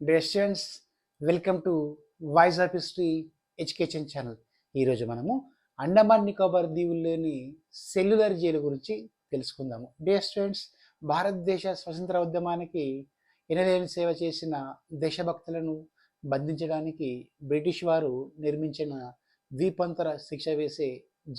Dear students welcome to voice of history education channel ఈరోజు మనము అండమాన్ నికోబార్ దీవుల్లోని సెల్యులర్ జైలు గురించి తెలుసుకుందాము. డియర్ స్టూడెంట్స్ భారతదేశ స్వతంత్ర ఉద్యమానికి ఎనలేని సేవ చేసిన దేశభక్తులను బంధించడానికి బ్రిటిష్ వారు నిర్మించిన ద్వీపాంతర శిక్ష వేసే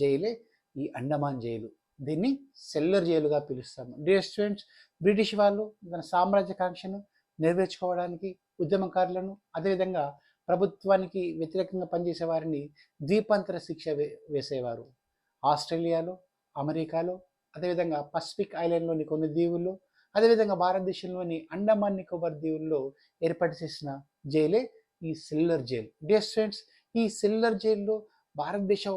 జైలే ఈ అండమాన్ జైలు. దీన్ని సెల్యులర్ జైలుగా పిలుస్తాము. డియర్ స్టూడెంట్స్ బ్రిటిష్ వాళ్ళు తన సామ్రాజ్యకాంక్షను నెరవేర్చుకోవడానికి ఉద్యమకారులను అదేవిధంగా ప్రభుత్వానికి వ్యతిరేకంగా పనిచేసే వారిని ద్వీపాంతర శిక్ష వే వేసేవారు. ఆస్ట్రేలియాలో అమెరికాలో అదేవిధంగా పసిఫిక్ ఐలాండ్లోని కొన్ని దీవుల్లో అదేవిధంగా భారతదేశంలోని అండమాన్ నికోబార్ దీవుల్లో ఏర్పాటు చేసిన జైలే ఈ సిల్లర్ జైల్. డియర్ స్టూడెంట్స్ ఈ సిల్లర్ జైల్లో భారతదేశ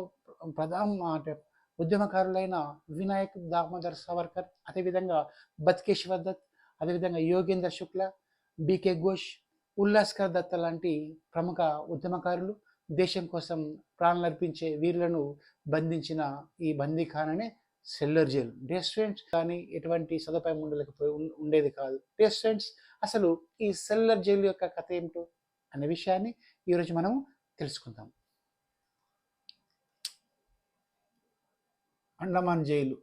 ప్రధాన అంటే ఉద్యమకారులైన వినాయక్ దామోదర్ సావర్కర్ అదేవిధంగా బత్కేశ్వర్ దత్ అదేవిధంగా యోగేంద్ర శుక్ల బీకే ఘోష్ ఉల్లాస్కర్ దత్త లాంటి ప్రముఖ ఉద్యమకారులు దేశం కోసం ప్రాణాలు అర్పించే వీరులను బంధించిన ఈ బందీఖాననే సెల్లర్ జైల్. రెస్టారెంట్స్ కానీ ఎటువంటి సదుపాయం ఉండలేకపోయి ఉండేది కాదు. రెస్టారెంట్స్ అసలు ఈ సెల్లర్ జైలు యొక్క కథ ఏమిటో అనే విషయాన్ని ఈరోజు మనం తెలుసుకుందాం. అండమాన్ జైలు.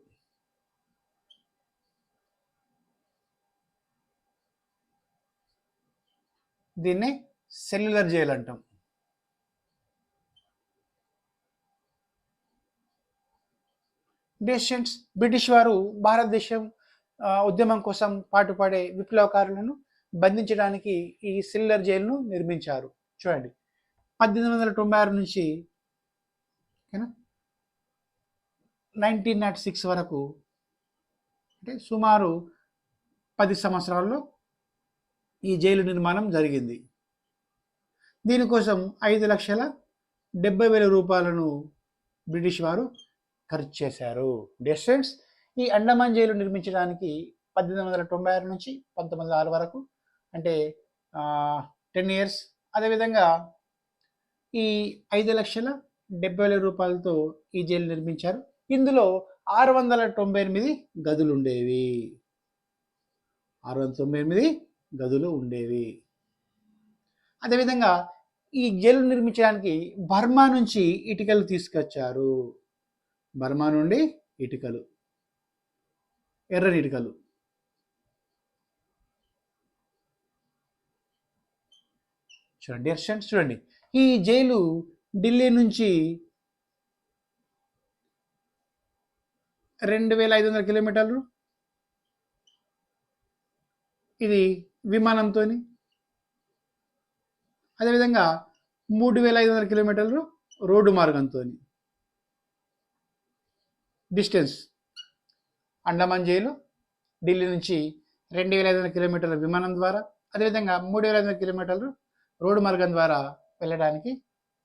దీన్ని సెల్యులర్ జైల్ అంటాం. డేషన్స్ బ్రిటిష్ వారు భారతదేశం ఉద్యమం కోసం పాటుపడే విప్లవకారులను బంధించడానికి ఈ సిల్లర్ జైలును నిర్మించారు. చూడండి. పద్దెనిమిది వందల తొంభై ఆరు నుంచి నైన్టీన్ నాట్ సిక్స్ వరకు అంటే సుమారు పది సంవత్సరాల్లో ఈ జైలు నిర్మాణం జరిగింది. దీనికోసం ఐదు లక్షల డెబ్బై వేల రూపాయలను బ్రిటిష్ వారు ఖర్చు చేశారు. డిస్టెన్స్ ఈ అండమాన్ జైలు నిర్మించడానికి పద్దెనిమిది వందల తొంభై ఆరు నుంచి పంతొమ్మిది వందల ఆరు వరకు అంటే టెన్ ఇయర్స్ అదేవిధంగా ఈ ఐదు లక్షల డెబ్బై వేల రూపాయలతో ఈ జైలు నిర్మించారు. ఇందులో ఆరు వందల తొంభై ఎనిమిది గదులు ఉండేవి ఆరు వందల తొంభై ఎనిమిది గదులు ఉండేవి. అదేవిధంగా ఈ జైలు నిర్మించడానికి బర్మా నుంచి ఇటుకలు తీసుకొచ్చారు. బర్మా నుండి ఇటుకలు. ఎర్రని ఇటుకలు. చూడండి ఎర్షన్స్ చూడండి. ఈ జైలు ఢిల్లీ నుంచి రెండు వేల ఐదు వందల కిలోమీటర్లు. ఇది విమానంతో అదేవిధంగా మూడు వేల ఐదు వందల కిలోమీటర్లు రోడ్డు మార్గంతో డిస్టెన్స్. అండమాన్ జైలు ఢిల్లీ నుంచి రెండు వేల ఐదు వందల కిలోమీటర్ల విమానం ద్వారా అదేవిధంగా మూడు వేల ఐదు వందల కిలోమీటర్లు రోడ్డు మార్గం ద్వారా వెళ్ళడానికి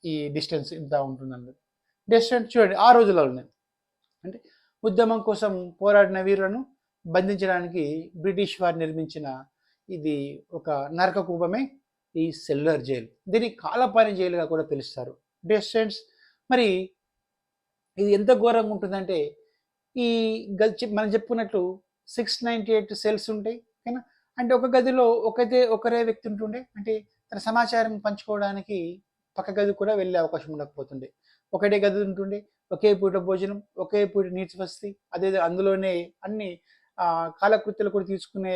ఈ డిస్టెన్స్ ఇంత ఉంటుందండి. డిస్టెన్స్ చూడండి ఆ రోజుల్లో ఉన్నాయి అంటే ఉద్యమం కోసం పోరాడిన వీరులను బంధించడానికి బ్రిటిష్ వారు నిర్మించిన ఇది ఒక నరక కూపమే ఈ సెల్యులర్ జైలు. దీన్ని కాలపాని జైలుగా కూడా పిలుస్తారు. డిస్టెన్స్ మరి ఇది ఎంత ఘోరంగా ఉంటుందంటే ఈ గది మనం చెప్పుకున్నట్లు సిక్స్ నైంటీ ఎయిట్ సెల్స్ ఉంటాయి ఓకేనా? అంటే ఒక గదిలో ఒకటే ఒకరే వ్యక్తి ఉంటుండే అంటే తన సమాచారం పంచుకోవడానికి పక్క గది కూడా వెళ్ళే అవకాశం ఉండకపోతుండే. ఒకటే గది ఉంటుండే ఒకే పూట భోజనం ఒకే పూట నీటి వసతి అదే అందులోనే అన్ని ఆ, కాలకృత్యాలు కూడా తీసుకునే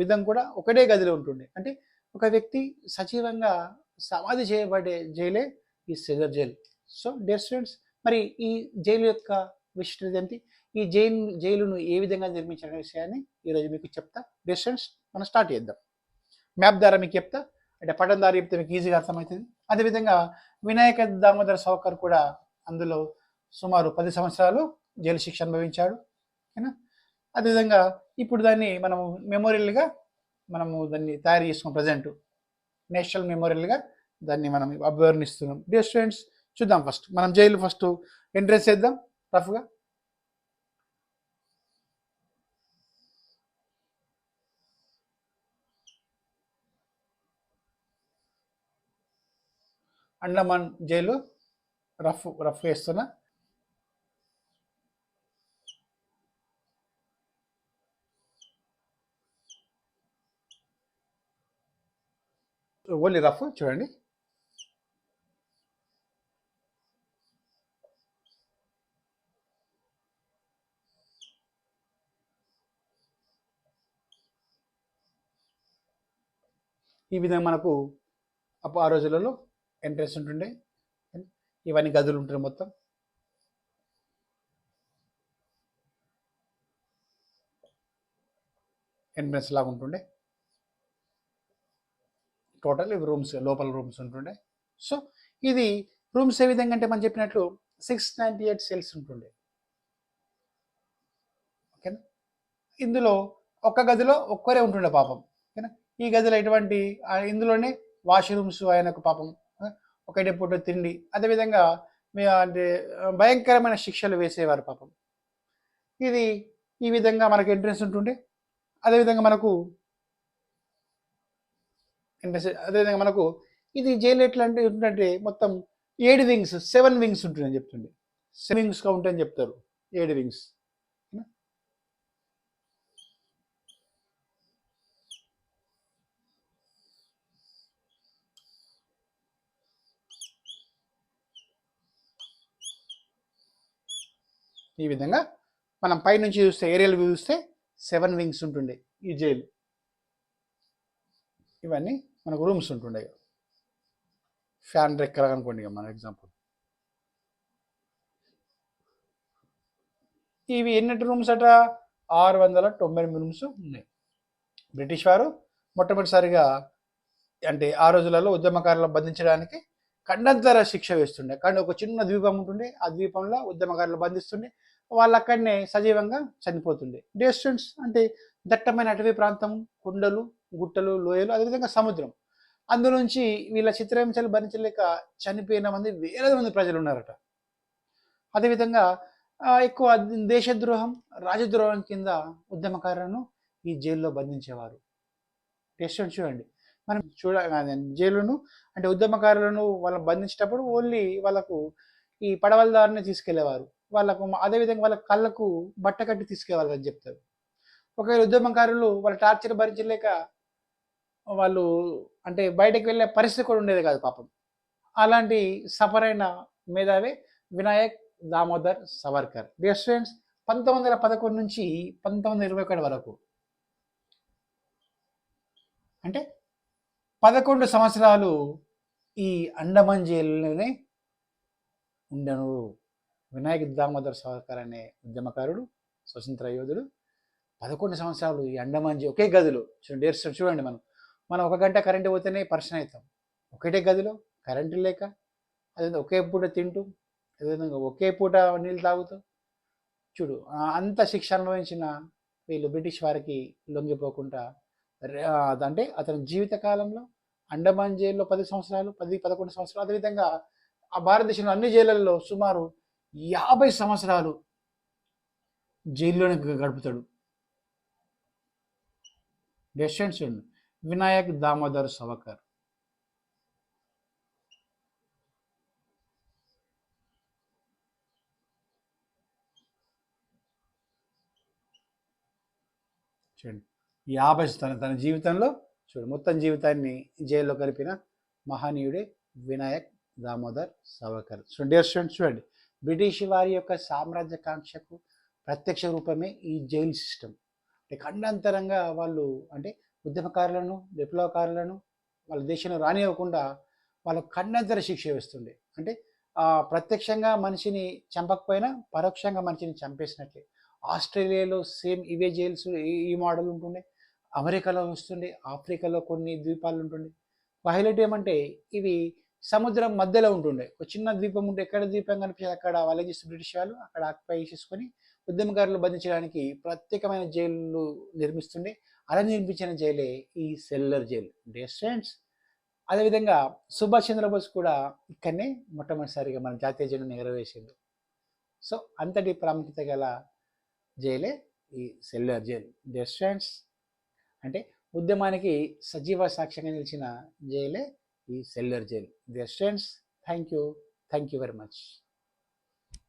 విధం కూడా ఒకటే గదిలో ఉంటుండే. అంటే ఒక వ్యక్తి సజీవంగా సమాధి చేయబడే జైలే ఈ సిగర్ జైల్. సో డియర్ స్టూడెంట్స్ మరి ఈ జైలు యొక్క విశిష్టత ఏంటి ఈ జైలు జైలును ఏ విధంగా నిర్మించిన విషయాన్ని ఈరోజు మీకు చెప్తా. డియర్ స్టూడెంట్స్ మనం స్టార్ట్ చేద్దాం. మ్యాప్ ద్వారా మీకు చెప్తా. అంటే పటం ద్వారా చెప్తే మీకు ఈజీగా అర్థమవుతుంది. అదేవిధంగా వినాయక దామోదర సౌకర్ కూడా అందులో సుమారు పది సంవత్సరాలు జైలు శిక్ష అనుభవించాడు. ఓకేనా? అదేవిధంగా ఇప్పుడు దాన్ని మనము మెమోరియల్గా మనము దాన్ని తయారు చేసుకున్నాం ప్రజెంట్ నేషనల్ మెమోరియల్గా దాన్ని మనం అభివర్ణిస్తున్నాం. డియర్ స్టూడెంట్స్ చూద్దాం ఫస్ట్ మనం జైలు ఫస్ట్ ఎంట్రెన్స్ చేద్దాం. రఫ్గా అండమాన్ జైలు. రఫ్ రఫ్ వేస్తున్నా ఓన్లీ రఫ్ చూడండి ఈ విధంగా మనకు అప్పుడు ఆ రోజులలో ఎంట్రెన్స్ ఉంటుండే. ఇవన్నీ గదులు ఉంటుండే మొత్తం. ఎంట్రెన్స్ లాగా ఉంటుండే. టోటల్ ఇవి రూమ్స్ లోపల రూమ్స్ ఉంటుండే. సో ఇది రూమ్స్ ఏ విధంగా అంటే మనం చెప్పినట్లు సిక్స్ నైంటీ ఎయిట్ సెల్స్ ఉంటుండే. ఓకేనా? ఇందులో ఒక్క గదిలో ఒక్కరే ఉంటుండే పాపం. ఓకేనా? ఈ గదిలో ఎటువంటి ఇందులోనే వాష్రూమ్స్ ఆయనకు పాపం. ఒకటే పూట తిండి. అదేవిధంగా మీ- అంటే భయంకరమైన శిక్షలు వేసేవారు పాపం. ఇది ఈ విధంగా మనకు ఎంట్రెన్స్ ఉంటుండే. అదేవిధంగా మనకు మెసేజ్ అదేవిధంగా మనకు ఇది జైలు ఎట్లా అంటే ఏంటంటే మొత్తం ఏడు వింగ్స్ సెవెన్ వింగ్స్ ఉంటుందని చెప్తుండే. సెవెన్ ఉంటే అని చెప్తారు ఏడు వింగ్స్ ఈ విధంగా మనం పైనుంచి చూస్తే ఏరియల్ వ్యూ చూస్తే సెవెన్ వింగ్స్ ఉంటుండే ఈ జైలు. ఇవన్నీ మనకు రూమ్స్ ఉంటుండే. ఫ్యాన్ రెక్కలు అనుకోండి ఇక మన ఎగ్జాంపుల్ ఇవి ఎన్నటి రూమ్స్ అట? ఆరు వందల తొంభై ఎనిమిది రూమ్స్ ఉన్నాయి. బ్రిటిష్ వారు మొట్టమొదటిసారిగా అంటే ఆ రోజులలో ఉద్యమకారులను బంధించడానికి ఖండంతర శిక్ష వేస్తుండే. కానీ ఒక చిన్న ద్వీపం ఉంటుండే. ఆ ద్వీపంలో ఉద్యమకారులు బంధిస్తుండే. వాళ్ళు అక్కడనే సజీవంగా చనిపోతుండే. డిస్టెన్స్ అంటే దట్టమైన అటవీ ప్రాంతం కుండలు గుట్టలు లోయలు అదేవిధంగా సముద్రం. అందులోంచి వీళ్ళ చిత్రహింసలు భరించలేక చనిపోయిన మంది వేల మంది ప్రజలు ఉన్నారట అదేవిధంగా ఎక్కువ దేశద్రోహం రాజద్రోహం కింద ఉద్యమకారులను ఈ జైల్లో బంధించేవారు. టెస్ట్ చూడండి. మనం చూడ జైలును అంటే ఉద్యమకారులను వాళ్ళని బంధించేటప్పుడు ఓన్లీ వాళ్ళకు ఈ పడవల దారిని తీసుకెళ్ళేవారు. వాళ్ళకు అదేవిధంగా వాళ్ళ కళ్ళకు బట్ట కట్టి తీసుకెళ్ళాలని చెప్తారు. ఒకవేళ ఉద్యమకారులు వాళ్ళ టార్చర్ భరించలేక వాళ్ళు అంటే బయటకు వెళ్ళే పరిస్థితి కూడా ఉండేది కాదు పాపం. అలాంటి సఫరైన మేధావి వినాయక్ దామోదర్ సవర్కర్. డియర్ స్టూడెంట్స్ పంతొమ్మిది వందల పదకొండు నుంచి పంతొమ్మిది వందల ఇరవై ఒకటి వరకు అంటే పదకొండు సంవత్సరాలు ఈ అండమాన్ జైలులోనే ఉండను. వినాయక్ దామోదర్ సవర్కర్ అనే ఉద్యమకారుడు స్వతంత్ర యోధుడు పదకొండు సంవత్సరాలు ఈ అండమాన్ జైలు ఒకే గదిలో. చూడండి చూడండి మనం. మనం ఒక గంట కరెంటు పోతేనే పర్సన్ అవుతాం. ఒకటే గదిలో కరెంటు లేక అదే ఒకే పూట తింటూ అదేవిధంగా ఒకే పూట నీళ్ళు తాగుతూ చూడు అంత శిక్ష అనుభవించిన వీళ్ళు బ్రిటిష్ వారికి లొంగిపోకుండా అంటే అతని జీవితకాలంలో అండమాన్ జైల్లో పది సంవత్సరాలు పది పదకొండు సంవత్సరాలు అదేవిధంగా ఆ భారతదేశంలో అన్ని జైళ్ళల్లో సుమారు యాభై సంవత్సరాలు జైల్లోనే గ- గడుపుతాడు. డెస్టెంట్స్ వినాయక్ దామోదర్ సవకర్. చూడండి. యాభై తన తన జీవితంలో చూడు మొత్తం జీవితాన్ని జైల్లో కలిపిన మహనీయుడే వినాయక్ దామోదర్ సవర్కర్ చూడండి డియర్ స్టూడెంట్స్ చూడండి. బ్రిటిష్ వారి యొక్క సామ్రాజ్య కాంక్షకు ప్రత్యక్ష రూపమే ఈ జైలు సిస్టమ్ అంటే ఖండాంతరంగా వాళ్ళు అంటే ఉద్యమకారులను విప్లవకారులను వాళ్ళ దేశంలో రానివ్వకుండా వాళ్ళ ఖండాంతర శిక్ష వేస్తుండే. అంటే ప్రత్యక్షంగా మనిషిని చంపకపోయినా పరోక్షంగా మనిషిని చంపేసినట్లే. ఆస్ట్రేలియాలో సేమ్ ఇవే జైల్స్ ఈ- ఈ మోడల్ ఉంటుండే. అమెరికాలో వస్తుండే ఆఫ్రికాలో కొన్ని ద్వీపాలు ఉంటుండే. హైలైట్ ఏమంటే ఇవి సముద్రం మధ్యలో ఉంటుండే. ఒక చిన్న ద్వీపం ఉంటే ఎక్కడ ద్వీపం కనిపించేది? అక్కడ వాళ్ళు చేసి బ్రిటిష్ వాళ్ళు అక్కడ ఆక్యుపై చేసుకొని ఉద్యమకారులు బంధించడానికి ప్రత్యేకమైన జైలు నిర్మిస్తుండే. అలా నిర్మించిన జైలే ఈ సెల్లర్ జైలు. డే స్టూడెంట్స్ అదేవిధంగా సుభాష్ చంద్రబోస్ కూడా ఇక్కడనే మొట్టమొదటిసారిగా మన జాతీయ జెండాను ఎగరవేసిండు. సో అంతటి ప్రాముఖ్యత గల జైలే ఈ సెల్లర్ జైలు. డే స్టూడెంట్స్ అంటే ఉద్యమానికి సజీవ సాక్ష్యంగా నిలిచిన జైలే ఈ cellular jail. Dear students thank you thank you very much